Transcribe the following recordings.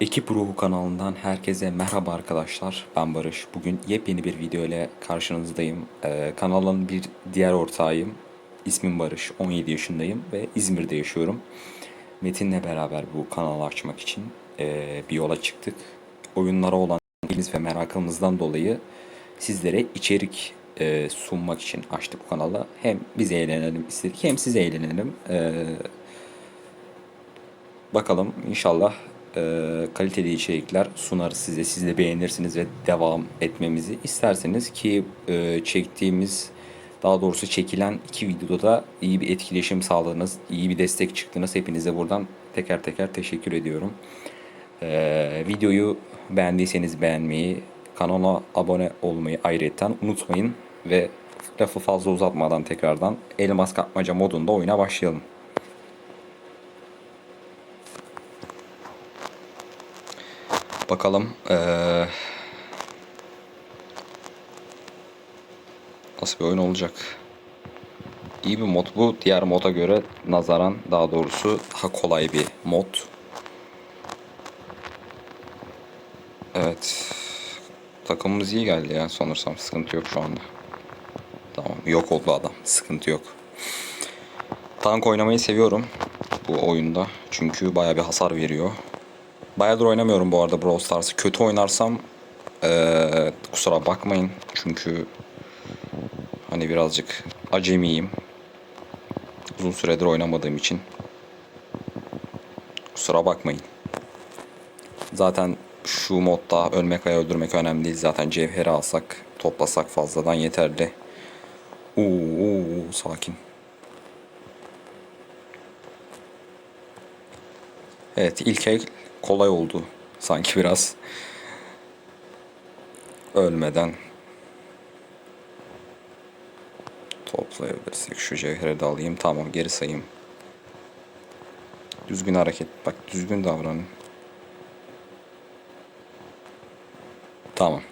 Ekip Ruhu kanalından herkese merhaba arkadaşlar. Ben Barış. Bugün yepyeni bir video ile karşınızdayım. Ee, kanalın bir diğer ortağıyım. İsmim Barış. 17 yaşındayım ve İzmir'de yaşıyorum. Metin'le beraber bu kanalı açmak için ee, bir yola çıktık. Oyunlara olan ilgimiz ve merakımızdan dolayı sizlere içerik ee, sunmak için açtık bu kanalı. Hem biz eğlenelim istedik hem siz eğlenelim. Ee, Bakalım inşallah e, kaliteli içerikler sunarız size. Siz de beğenirsiniz ve devam etmemizi isterseniz ki e, çektiğimiz daha doğrusu çekilen iki videoda da iyi bir etkileşim sağladınız, iyi bir destek çıktınız. Hepinize buradan teker teker teşekkür ediyorum. E, videoyu beğendiyseniz beğenmeyi, kanala abone olmayı ayrıyetten unutmayın ve lafı fazla uzatmadan tekrardan elmas kapmaca modunda oyuna başlayalım. Bakalım eee, nasıl bir oyun olacak. İyi bir mod bu. Diğer moda göre nazaran daha doğrusu daha kolay bir mod. Evet. Takımımız iyi geldi ya sanırsam. Sıkıntı yok şu anda. Tamam. Yok oldu adam. Sıkıntı yok. Tank oynamayı seviyorum bu oyunda. Çünkü baya bir hasar veriyor. Bayağıdır oynamıyorum bu arada Brawl Stars'ı. Kötü oynarsam eee, kusura bakmayın. Çünkü hani birazcık acemiyim. Uzun süredir oynamadığım için. Kusura bakmayın. Zaten şu modda ölmek veya öldürmek önemli değil. Zaten cevheri alsak, toplasak fazladan yeterli. Uuu, sakin. Evet ilk el kolay oldu sanki biraz. Ölmeden toplayabilirsek şu cevheri de alayım. Tamam geri sayayım. Düzgün hareket. Bak düzgün davran. Tamam.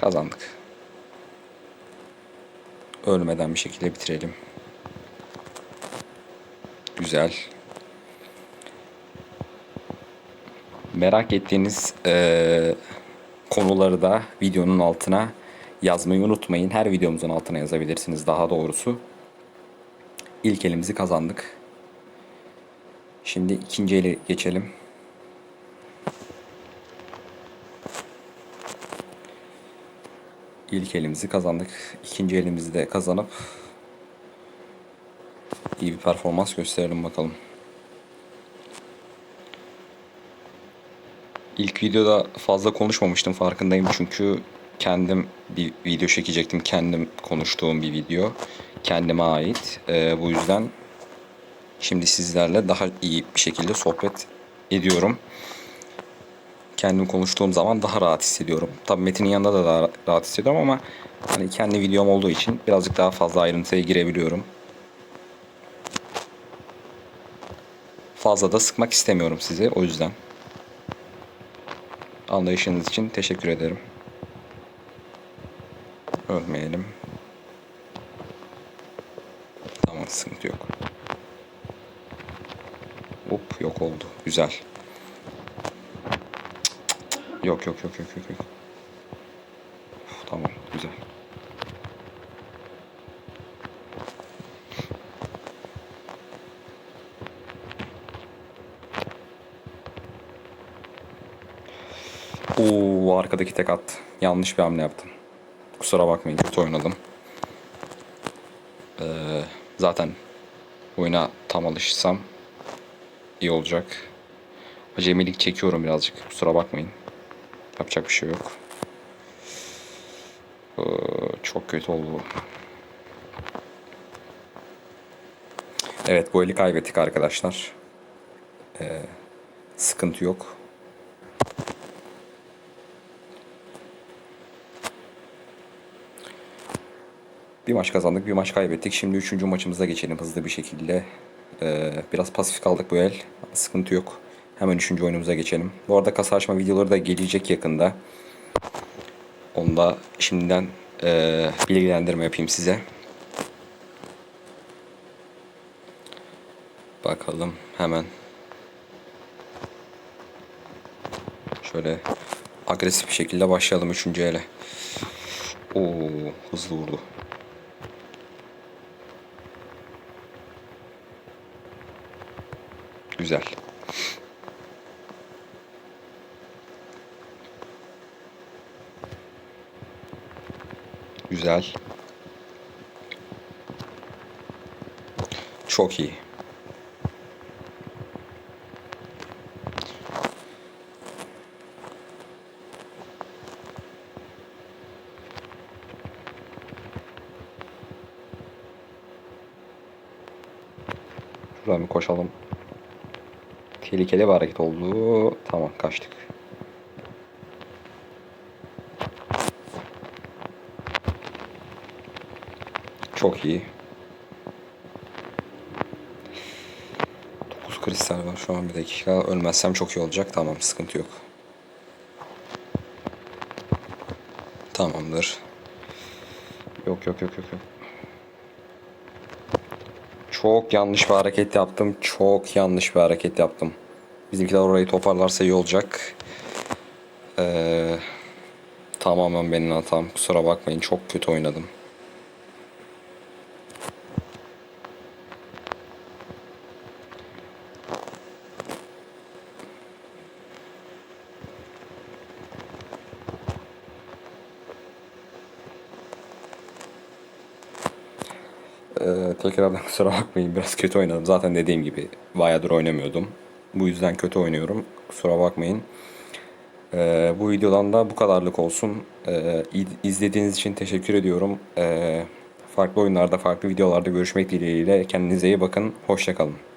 Kazandık. Ölmeden bir şekilde bitirelim. Güzel. Merak ettiğiniz eee, konuları da videonun altına yazmayı unutmayın. Her videomuzun altına yazabilirsiniz daha doğrusu. İlk elimizi kazandık. Şimdi ikinci ele geçelim. İlk elimizi kazandık. İkinci elimizi de kazanıp iyi bir performans gösterelim bakalım. İlk videoda fazla konuşmamıştım farkındayım çünkü kendim bir video çekecektim. Kendim konuştuğum bir video. Kendime ait. Ee, bu yüzden şimdi sizlerle daha iyi bir şekilde sohbet ediyorum. Kendim konuştuğum zaman daha rahat hissediyorum. Tabii Metin'in yanında da daha rahat hissediyorum ama hani kendi videom olduğu için birazcık daha fazla ayrıntıya girebiliyorum. Fazla da sıkmak istemiyorum sizi o yüzden. Anlayışınız için teşekkür ederim. Ölmeyelim. Tamam sıkıntı yok. Hop yok oldu. Güzel. Yok yok yok yok yok. yok. Tamam güzel. Oo arkadaki tek attı. Yanlış bir hamle yaptım. Kusura bakmayın kötü oynadım. Ee, zaten oyuna tam alışsam iyi olacak. Acemilik çekiyorum birazcık. Kusura bakmayın. Yapacak bir şey yok. Ee, çok kötü oldu. Evet bu eli kaybettik arkadaşlar. Ee, sıkıntı yok. Bir maç kazandık, bir maç kaybettik. Şimdi üçüncü maçımıza geçelim hızlı bir şekilde. Ee, biraz pasif kaldık bu el. Sıkıntı yok. Hemen üçüncü oyunumuza geçelim. Bu arada kasa açma videoları da gelecek yakında. Onu da şimdiden e, bilgilendirme yapayım size. bakalım hemen. Şöyle agresif bir şekilde başlayalım üçüncü ele. Oo, hızlı vurdu. Güzel. Güzel. Çok iyi. Şuradan bir koşalım. Tehlikeli bir hareket oldu. Tamam kaçtık. Çok iyi. 9 kristal var şu an bir dakika. Ölmezsem çok iyi olacak. Tamam sıkıntı yok. Tamamdır. Yok yok yok yok yok. Çok yanlış bir hareket yaptım. Çok yanlış bir hareket yaptım. Bizimkiler orayı toparlarsa iyi olacak. Ee, tamamen benim hatam. Kusura bakmayın. Çok kötü oynadım. Ee, tekrardan kusura bakmayın biraz kötü oynadım. Zaten dediğim gibi bayağıdır oynamıyordum. Bu yüzden kötü oynuyorum. Kusura bakmayın. Ee, bu videodan da bu kadarlık olsun. Ee, izlediğiniz için teşekkür ediyorum. Ee, farklı oyunlarda, farklı videolarda görüşmek dileğiyle. Kendinize iyi bakın. Hoşçakalın.